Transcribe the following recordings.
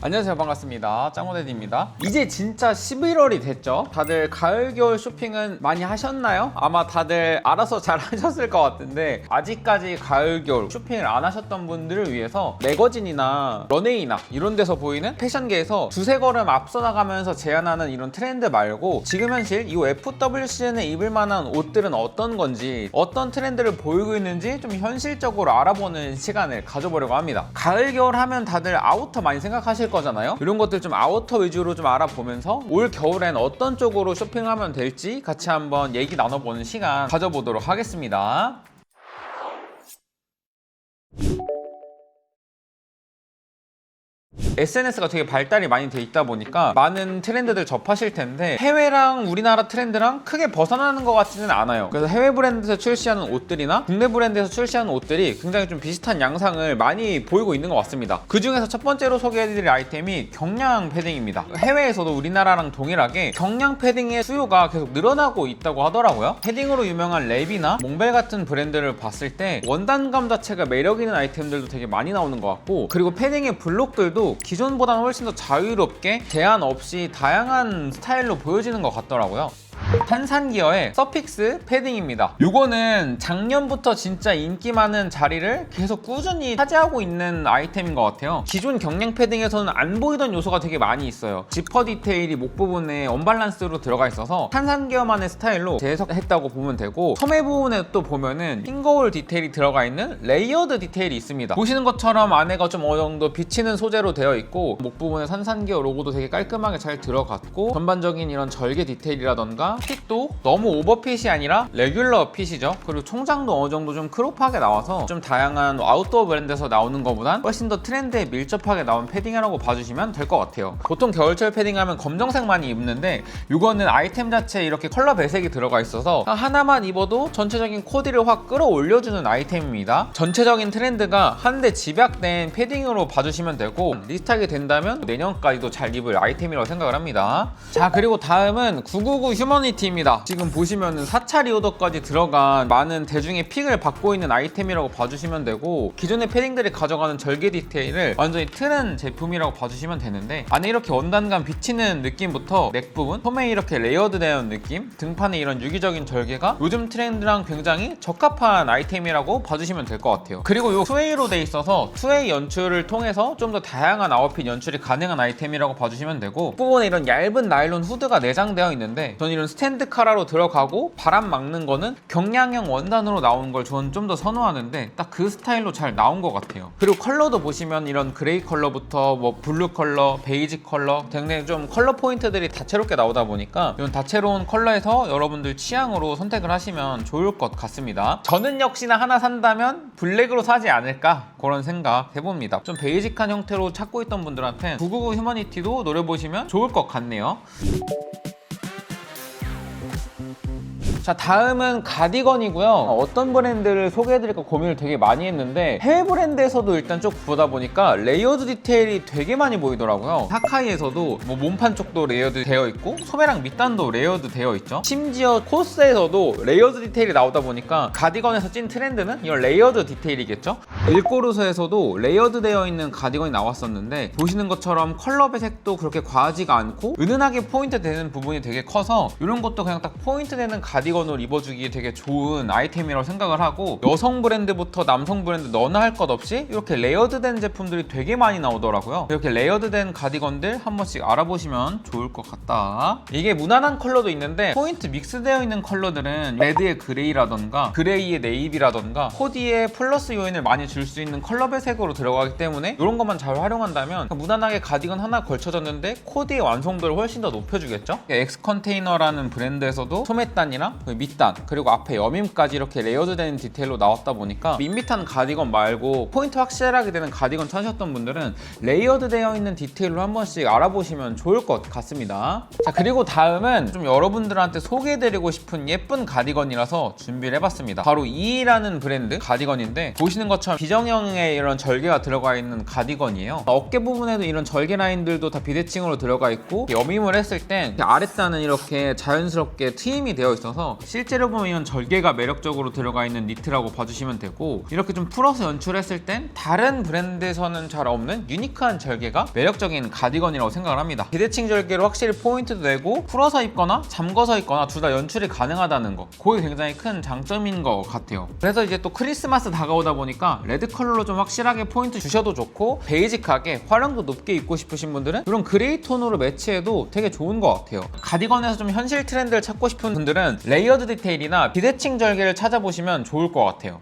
안녕하세요. 반갑습니다. 짱호데디입니다. 이제 진짜 11월이 됐죠? 다들 가을 겨울 쇼핑은 많이 하셨나요? 아마 다들 알아서 잘 하셨을 것 같은데 아직까지 가을 겨울 쇼핑을 안 하셨던 분들을 위해서 매거진이나 런웨이나 이런 데서 보이는 패션계에서 두세 걸음 앞서 나가면서 제안하는 이런 트렌드 말고 지금 현실 이 FWCN에 입을 만한 옷들은 어떤 건지 어떤 트렌드를 보이고 있는지 좀 현실적으로 알아보는 시간을 가져보려고 합니다. 가을 겨울 하면 다들 아우터 많이 생각하실 거잖아요. 이런 것들 좀 아우터 위주로 좀 알아보면서 올 겨울엔 어떤 쪽으로 쇼핑하면 될지 같이 한번 얘기 나눠보는 시간 가져보도록 하겠습니다. SNS가 되게 발달이 많이 돼 있다 보니까 많은 트렌드들 접하실 텐데 해외랑 우리나라 트렌드랑 크게 벗어나는 것 같지는 않아요. 그래서 해외 브랜드에서 출시하는 옷들이나 국내 브랜드에서 출시하는 옷들이 굉장히 좀 비슷한 양상을 많이 보이고 있는 것 같습니다. 그 중에서 첫 번째로 소개해드릴 아이템이 경량 패딩입니다. 해외에서도 우리나라랑 동일하게 경량 패딩의 수요가 계속 늘어나고 있다고 하더라고요. 패딩으로 유명한 랩이나 몽벨 같은 브랜드를 봤을 때 원단감 자체가 매력 있는 아이템들도 되게 많이 나오는 것 같고 그리고 패딩의 블록들도 기존보다는 훨씬 더 자유롭게 제한 없이 다양한 스타일로 보여지는 것 같더라고요. 탄산기어의 서픽스 패딩입니다. 요거는 작년부터 진짜 인기 많은 자리를 계속 꾸준히 차지하고 있는 아이템인 것 같아요. 기존 경량 패딩에서는 안 보이던 요소가 되게 많이 있어요. 지퍼 디테일이 목 부분에 언밸런스로 들어가 있어서 탄산기어만의 스타일로 재해석했다고 보면 되고 소매 부분에 또 보면은 핑거홀 디테일이 들어가 있는 레이어드 디테일이 있습니다. 보시는 것처럼 안에가 좀 어느 정도 비치는 소재로 되어 있고 목 부분에 산산기어 로고도 되게 깔끔하게 잘 들어갔고 전반적인 이런 절개 디테일이라던가 핏도 너무 오버핏이 아니라 레귤러 핏이죠. 그리고 총장도 어느 정도 좀 크롭하게 나와서 좀 다양한 아웃도어 브랜드에서 나오는 것보단 훨씬 더 트렌드에 밀접하게 나온 패딩이라고 봐주시면 될 것 같아요. 보통 겨울철 패딩 하면 검정색 많이 입는데 이거는 아이템 자체에 이렇게 컬러 배색이 들어가 있어서 하나만 입어도 전체적인 코디를 확 끌어올려주는 아이템입니다. 전체적인 트렌드가 한데 집약된 패딩으로 봐주시면 되고 리스트하게 된다면 내년까지도 잘 입을 아이템이라고 생각을 합니다. 자 그리고 다음은 999 휴머니티 입니다. 지금 보시면은 4차 리 오더까지 들어간 많은 대중의 픽을 받고 있는 아이템이라고 봐주시면 되고 기존의 패딩들이 가져가는 절개 디테일을 완전히 트는 제품이라고 봐주시면 되는데 안에 이렇게 원단감 비치는 느낌부터 넥 부분, 소매에 이렇게 레이어드 되는 느낌, 등판에 이런 유기적인 절개가 요즘 트렌드랑 굉장히 적합한 아이템이라고 봐주시면 될 것 같아요. 그리고 요 투웨이로 돼 있어서 투웨이 연출을 통해서 좀 더 다양한 아웃핏 연출이 가능한 아이템이라고 봐주시면 되고 부분에 이런 얇은 나일론 후드가 내장되어 있는데 전 이런 스탠 드 카라로 들어가고 바람 막는 거는 경량형 원단으로 나오는 걸 저는 좀 더 선호하는데 딱 그 스타일로 잘 나온 것 같아요. 그리고 컬러도 보시면 이런 그레이 컬러부터 뭐 블루 컬러, 베이지 컬러 등등 좀 컬러 포인트들이 다채롭게 나오다 보니까 이런 다채로운 컬러에서 여러분들 취향으로 선택을 하시면 좋을 것 같습니다. 저는 역시나 하나 산다면 블랙으로 사지 않을까 그런 생각 해봅니다. 좀 베이직한 형태로 찾고 있던 분들한테 999 휴머니티도 노려보시면 좋을 것 같네요. 자 다음은 가디건이고요. 어떤 브랜드를 소개해드릴까 고민을 되게 많이 했는데 해외 브랜드에서도 일단 쭉 보다 보니까 레이어드 디테일이 되게 많이 보이더라고요. 사카이에서도 뭐 몸판 쪽도 레이어드 되어 있고 소매랑 밑단도 레이어드 되어 있죠. 심지어 코스에서도 레이어드 디테일이 나오다 보니까 가디건에서 찐 트렌드는 이런 레이어드 디테일이겠죠? 일꼬르소에서도 레이어드 되어 있는 가디건이 나왔었는데 보시는 것처럼 컬러 배색도 그렇게 과하지가 않고 은은하게 포인트 되는 부분이 되게 커서 이런 것도 그냥 딱 포인트 되는 가디건 으로 입어주기 되게 좋은 아이템이라고 생각을 하고 여성 브랜드부터 남성 브랜드 너나 할 것 없이 이렇게 레이어드된 제품들이 되게 많이 나오더라고요. 이렇게 레이어드된 가디건들 한 번씩 알아보시면 좋을 것 같다. 이게 무난한 컬러도 있는데 포인트 믹스되어 있는 컬러들은 레드의 그레이라던가 그레이의 네이비라던가 코디에 플러스 요인을 많이 줄 수 있는 컬러 배색으로 들어가기 때문에 이런 것만 잘 활용한다면 무난하게 가디건 하나 걸쳐졌는데 코디의 완성도를 훨씬 더 높여주겠죠? 엑스 컨테이너라는 브랜드에서도 소매단이랑 그 밑단 그리고 앞에 여밈까지 이렇게 레이어드된 디테일로 나왔다 보니까 밋밋한 가디건 말고 포인트 확실하게 되는 가디건 찾으셨던 분들은 레이어드 되어 있는 디테일로 한 번씩 알아보시면 좋을 것 같습니다. 자 그리고 다음은 좀 여러분들한테 소개해드리고 싶은 예쁜 가디건이라서 준비를 해봤습니다. 바로 이라는 브랜드 가디건인데 보시는 것처럼 비정형의 이런 절개가 들어가 있는 가디건이에요. 어깨 부분에도 이런 절개 라인들도 다 비대칭으로 들어가 있고 여밈을 했을 때 아랫단은 이렇게 자연스럽게 트임이 되어 있어서 실제로 보면 절개가 매력적으로 들어가 있는 니트라고 봐주시면 되고 이렇게 좀 풀어서 연출했을 땐 다른 브랜드에서는 잘 없는 유니크한 절개가 매력적인 가디건이라고 생각을 합니다. 비대칭 절개로 확실히 포인트도 내고 풀어서 입거나 잠궈서 입거나 둘 다 연출이 가능하다는 거 그게 굉장히 큰 장점인 것 같아요. 그래서 이제 또 크리스마스 다가오다 보니까 레드 컬러로 좀 확실하게 포인트 주셔도 좋고 베이직하게 활용도 높게 입고 싶으신 분들은 이런 그레이 톤으로 매치해도 되게 좋은 것 같아요. 가디건에서 좀 현실 트렌드를 찾고 싶은 분들은 레 이어드 디테일이나 비대칭 절개를 찾아보시면 좋을 것 같아요.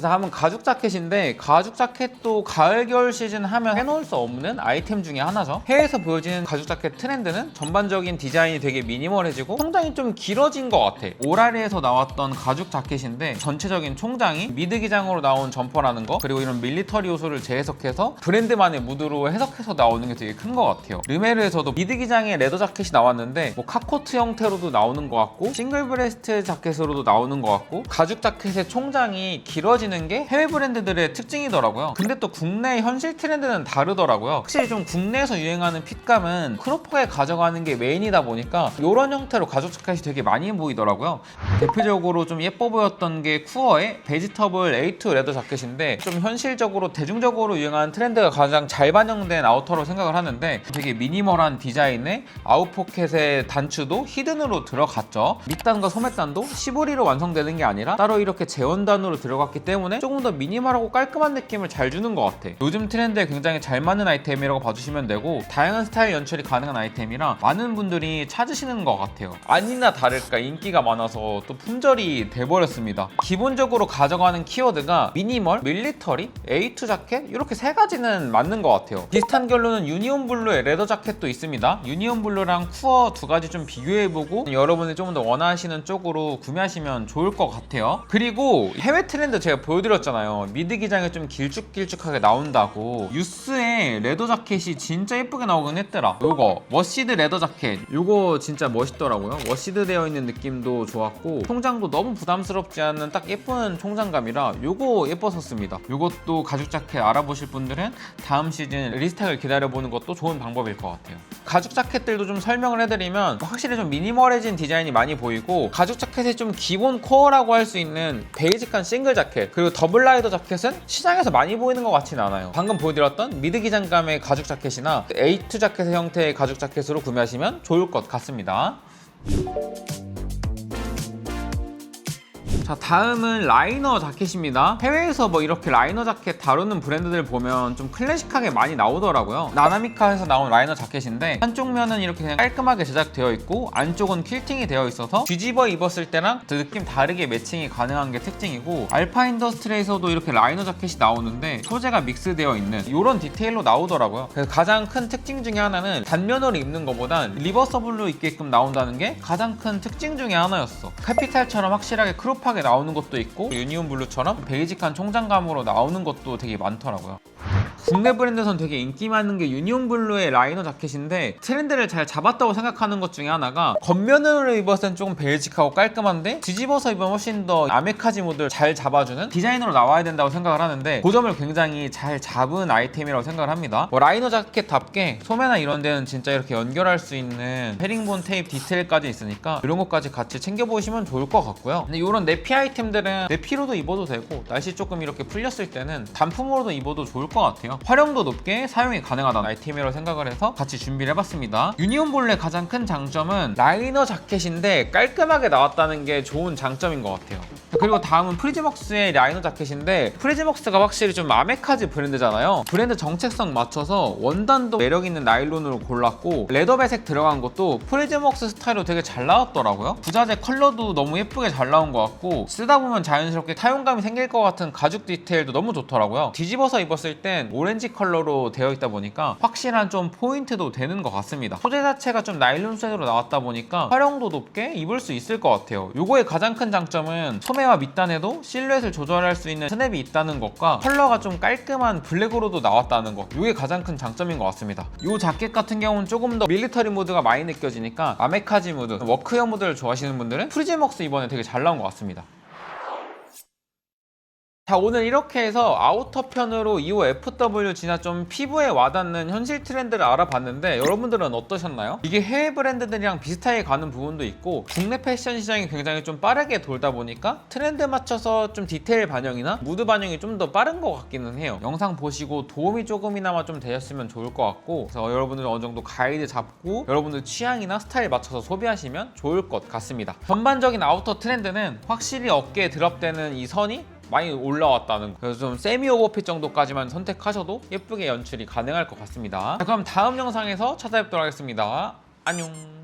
다음은 가죽 자켓인데 가죽 자켓도 가을 겨울 시즌 하면 해놓을 수 없는 아이템 중에 하나죠. 해외에서 보여지는 가죽 자켓 트렌드는 전반적인 디자인이 되게 미니멀해지고 총장이 좀 길어진 것 같아. 오라리에서 나왔던 가죽 자켓인데 전체적인 총장이 미드 기장으로 나온 점퍼라는 거 그리고 이런 밀리터리 요소를 재해석해서 브랜드만의 무드로 해석해서 나오는 게 되게 큰 것 같아요. 르메르에서도 미드 기장의 레더 자켓이 나왔는데 뭐 카코트 형태로도 나오는 것 같고 싱글 브레스트 자켓으로도 나오는 것 같고 가죽 자켓의 총장이 길어 지는 게 해외 브랜드들의 특징이더라고요. 근데 또 국내 현실 트렌드는 다르더라고요. 확실히 좀 국내에서 유행하는 핏감은 크로퍼에 가져가는 게 메인이다 보니까 이런 형태로 가죽 자켓이 되게 많이 보이더라고요. 대표적으로 좀 예뻐 보였던 게 쿠어의 베지터블 A2 레더 자켓인데 좀 현실적으로 대중적으로 유행하는 트렌드가 가장 잘 반영된 아우터로 생각을 하는데 되게 미니멀한 디자인에 아웃포켓의 단추도 히든으로 들어갔죠. 밑단과 소매단도 시보리로 완성되는 게 아니라 따로 이렇게 재원단으로 들어갔기 때문에 조금 더 미니멀하고 깔끔한 느낌을 잘 주는 것 같아. 요즘 트렌드에 굉장히 잘 맞는 아이템이라고 봐주시면 되고 다양한 스타일 연출이 가능한 아이템이라 많은 분들이 찾으시는 것 같아요. 아니나 다를까 인기가 많아서 또 품절이 돼버렸습니다. 기본적으로 가져가는 키워드가 미니멀, 밀리터리, A2 자켓 이렇게 세 가지는 맞는 것 같아요. 비슷한 결로는 유니온 블루의 레더 자켓도 있습니다. 유니온 블루랑 쿠어 두 가지 좀 비교해보고 여러분이 조금 더 원하시는 쪽으로 구매하시면 좋을 것 같아요. 그리고 해외 트렌드 제가 보여드렸잖아요. 미드 기장이 좀 길쭉길쭉하게 나온다고. 유스의 레더 자켓이 진짜 예쁘게 나오긴 했더라. 요거 워시드 레더 자켓. 요거 진짜 멋있더라고요. 워시드 되어 있는 느낌도 좋았고 총장도 너무 부담스럽지 않은 딱 예쁜 총장감이라 요거 예뻤었습니다. 요것도 가죽 자켓 알아보실 분들은 다음 시즌 리스탁을 기다려보는 것도 좋은 방법일 것 같아요. 가죽 자켓들도 좀 설명을 해드리면 확실히 좀 미니멀해진 디자인이 많이 보이고 가죽 자켓의 좀 기본 코어라고 할 수 있는 베이직한 싱글 자켓 그리고 더블 라이더 자켓은 시장에서 많이 보이는 것 같진 않아요. 방금 보여드렸던 미드 기장감의 가죽 자켓이나 A2 자켓의 형태의 가죽 자켓으로 구매하시면 좋을 것 같습니다. 자 다음은 라이너 자켓입니다. 해외에서 뭐 이렇게 라이너 자켓 다루는 브랜드들 보면 좀 클래식하게 많이 나오더라고요. 나나미카에서 나온 라이너 자켓인데 한쪽 면은 이렇게 그냥 깔끔하게 제작되어 있고 안쪽은 퀼팅이 되어 있어서 뒤집어 입었을 때랑 그 느낌 다르게 매칭이 가능한 게 특징이고 알파 인더스트리에서도 이렇게 라이너 자켓이 나오는데 소재가 믹스되어 있는 이런 디테일로 나오더라고요. 그래서 가장 큰 특징 중에 하나는 단면으로 입는 것보단 리버서블로 입게끔 나온다는 게 가장 큰 특징 중에 하나였어. 카피탈처럼 확실하게 크롭하게 나오는 것도 있고 유니온 블루처럼 베이직한 총장감으로 나오는 것도 되게 많더라고요. 국내 브랜드에선 되게 인기 많은 게 유니온 블루의 라이너 자켓인데 트렌드를 잘 잡았다고 생각하는 것 중에 하나가 겉면으로 입었을 땐 조금 베이직하고 깔끔한데 뒤집어서 입으면 훨씬 더 아메카지 모드를 잘 잡아주는 디자인으로 나와야 된다고 생각을 하는데 그 점을 굉장히 잘 잡은 아이템이라고 생각을 합니다. 뭐 라이너 자켓답게 소매나 이런 데는 진짜 이렇게 연결할 수 있는 헤링본 테이프 디테일까지 있으니까 이런 것까지 같이 챙겨보시면 좋을 것 같고요. 근데 이런 내피 아이템들은 내피로도 입어도 되고 날씨 조금 이렇게 풀렸을 때는 단품으로도 입어도 좋을 것 같아요. 활용도 높게 사용이 가능하다는 아이템이라고 생각을 해서 같이 준비를 해봤습니다. 유니온 볼의 가장 큰 장점은 라이너 자켓인데 깔끔하게 나왔다는 게 좋은 장점인 것 같아요. 그리고 다음은 프리즈먹스의 라이너 자켓인데 프리즈먹스가 확실히 좀 아메카지 브랜드잖아요. 브랜드 정체성 맞춰서 원단도 매력 있는 나일론으로 골랐고 레더 배색 들어간 것도 프리즈먹스 스타일로 되게 잘 나왔더라고요. 부자재 컬러도 너무 예쁘게 잘 나온 것 같고 쓰다 보면 자연스럽게 타용감이 생길 것 같은 가죽 디테일도 너무 좋더라고요. 뒤집어서 입었을 땐 오렌지 컬러로 되어 있다 보니까 확실한 좀 포인트도 되는 것 같습니다. 소재 자체가 좀 나일론 쇠로 나왔다 보니까 활용도 높게 입을 수 있을 것 같아요. 요거의 가장 큰 장점은 소매와 밑단에도 실루엣을 조절할 수 있는 스냅이 있다는 것과 컬러가 좀 깔끔한 블랙으로도 나왔다는 것. 요게 가장 큰 장점인 것 같습니다. 요 자켓 같은 경우는 조금 더 밀리터리 모드가 많이 느껴지니까 아메카지 모드, 워크웨어 모드를 좋아하시는 분들은 프리즈먹스 이번에 되게 잘 나온 것 같습니다. 자 오늘 이렇게 해서 아우터 편으로 2호 FW 지나 좀 피부에 와닿는 현실 트렌드를 알아봤는데 여러분들은 어떠셨나요? 이게 해외 브랜드들이랑 비슷하게 가는 부분도 있고 국내 패션 시장이 굉장히 좀 빠르게 돌다 보니까 트렌드 맞춰서 좀 디테일 반영이나 무드 반영이 좀 더 빠른 것 같기는 해요 영상 보시고 도움이 조금이나마 좀 되셨으면 좋을 것 같고 그래서 여러분들 어느 정도 가이드 잡고 여러분들 취향이나 스타일 맞춰서 소비하시면 좋을 것 같습니다 전반적인 아우터 트렌드는 확실히 어깨에 드랍되는 이 선이 많이 올라왔다는 거. 그래서 좀 세미 오버핏 정도까지만 선택하셔도 예쁘게 연출이 가능할 것 같습니다. 자, 그럼 다음 영상에서 찾아뵙도록 하겠습니다. 안녕.